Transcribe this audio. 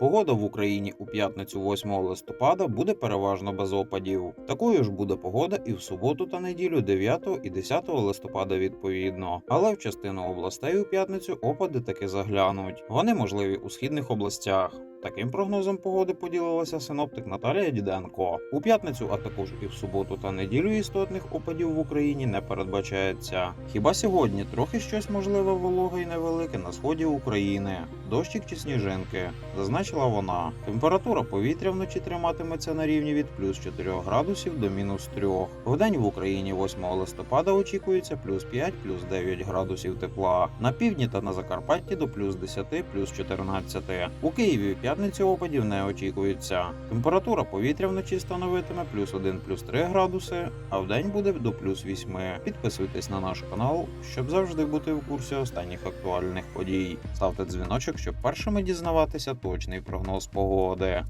Погода в Україні у п'ятницю 8 листопада буде переважно без опадів. Такою ж буде погода і в суботу та неділю 9 і 10 листопада відповідно. Але в частину областей у п'ятницю опади таки заглянуть. Вони можливі у східних областях. Таким прогнозом погоди поділилася синоптик Наталія Діденко. У п'ятницю, а також і в суботу та неділю істотних опадів в Україні не передбачається. Хіба сьогодні трохи щось можливе вологе і невелике на сході України, дощик чи сніжинки, зазначила вона. Температура повітря вночі триматиметься на рівні від плюс 4 градусів до мінус 3. Вдень в Україні 8 листопада очікується плюс 5, плюс 9 градусів тепла. На півдні та на Закарпатті до плюс 10, плюс 14. У Києві в п'ятницю опадів не очікується. Температура повітря вночі становитиме плюс 1, плюс 3 градуси, а в день буде до плюс 8. Підписуйтесь на наш канал, щоб завжди бути в курсі останніх актуальних подій. Ставте дзвіночок, щоб першими дізнаватися точний прогноз погоди.